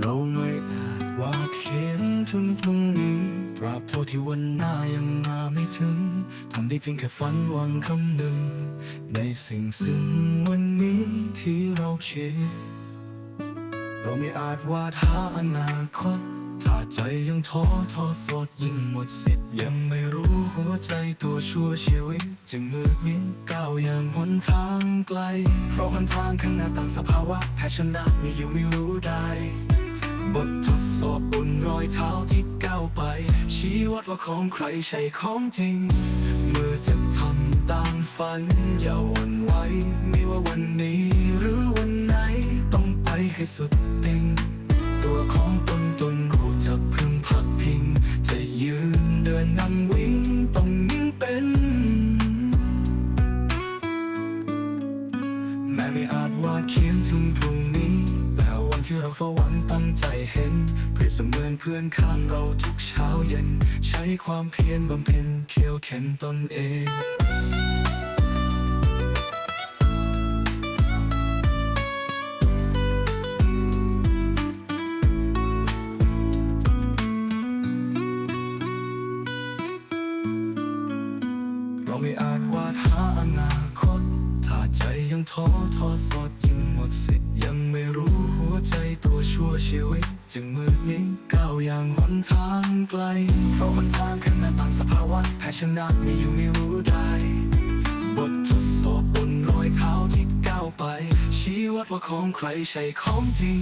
เราไม่อาจวาดเขียนถึงพรุ่งนี้ตราบเท่าที่วันหน้ายังมาไม่ถึงทำได้เพียงแค่ฝันหวังคำหนึ่ง ในสิ่งซึ่งวันนี้ที่เราคิดเราไม่อาจวาดหาอนาคตถ้าใจยังท้อท้อสดยิ่งหมดสิทธิ์ยังไม่รู้หัวใจตัวชั่วชีวิต จึงมืดมิดก้าวอย่างหนทางไกล เพราะหนทางข้างหน้าต่างสภาวะแพ้ชนะมีอยู่ไม่รู้ได้ บททดสอบบนรอยเท้าที่ก้าวไป ชี้วัดว่าของใครใช่ของจริง เมื่อจะทำตามฝัน อย่าวั่นไหวไม่ว่าวันนี้ หรือวันไหน ต้องไปให้สุดติงตัวของตนตนรู้จักพึงพักพิง จะยืนเดินนั่งวิ่งต้องยิ่งเป็นแม้ไม่อาจวาดเขียนถึงพรุ่ง ที่เราเฝ้าหวังตั้งใจเห็น เปรียบเสมือนเพื่อนข้างเราทุกเช้าเย็น ใช้ความเพียรบำเพ็ญเคี่ยวเข็นตนเองเราไม่อาจวาด ยังท้อท้อสดยิ่งหมดสิทธิ์ยังไม่รู้หัวใจตัวชั่วชีวิต จึงมืดมิดก้าวอย่างหนทางไกล เพราะหนทางข้างหน้าต่างสภาวะแพ้ชนะมีอยู่ไม่รู้ได้บททดสอบบนรอยเท้าที่ก้าวไป ชี้วัดว่าของใครใช่ของจริง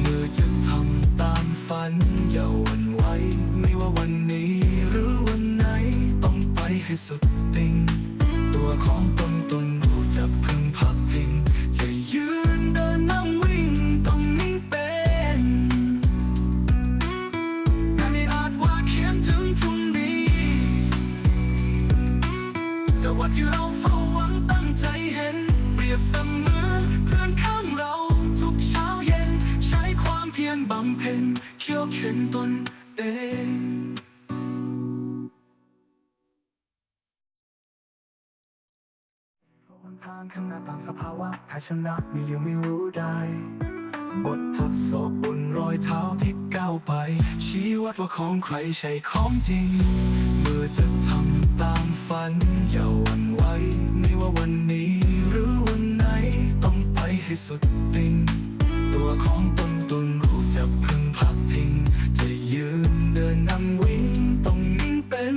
เมื่อจะทำตามฝันอย่าหวั่นไหวไม่ว่าวันนี้หรือวันไหนต้องไปให้สุดติงตัวของตนตนรู้จัก ที่เราเฝ้าหวังตั้งใจเห็น เปรียบเสมือนเพื่อนข้างเรา ทุกเช้าเย็น ใช้ความเพียรบำเพ็ญเคี่ยวเข็นตนเองทางข้างหน้าตามสภาวะแพ้ชนะมีอยู่ไม่รู้ได้บททดสอบบนรอยเท้าที่ก้าวไป ชี้วัดว่าของใครใช่ของจริง เมื่อจะทำตาม ฝันอย่าหวั่นไหวไม่ว่าวันนี้หรือวันไหน ต้องไปให้สุดติงตัวของตนตนรู้จักพึงพักพิง จะยืนเดินนั่งวิ่งต้องนิ่งเป็น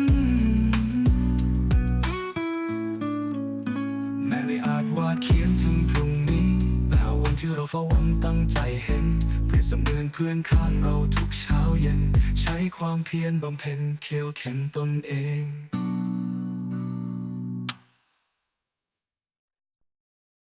แม้ไม่อาจวาดเขียนถึงพรุ่งนี้แต่วันที่เราเฝ้าหวังตั้งใจเห็นเปรียบเสมือนเพื่อนข้างเราทุกเช้าเย็น ใช้ความเพียรบำเพ็ญเคียวเข็นตนเอง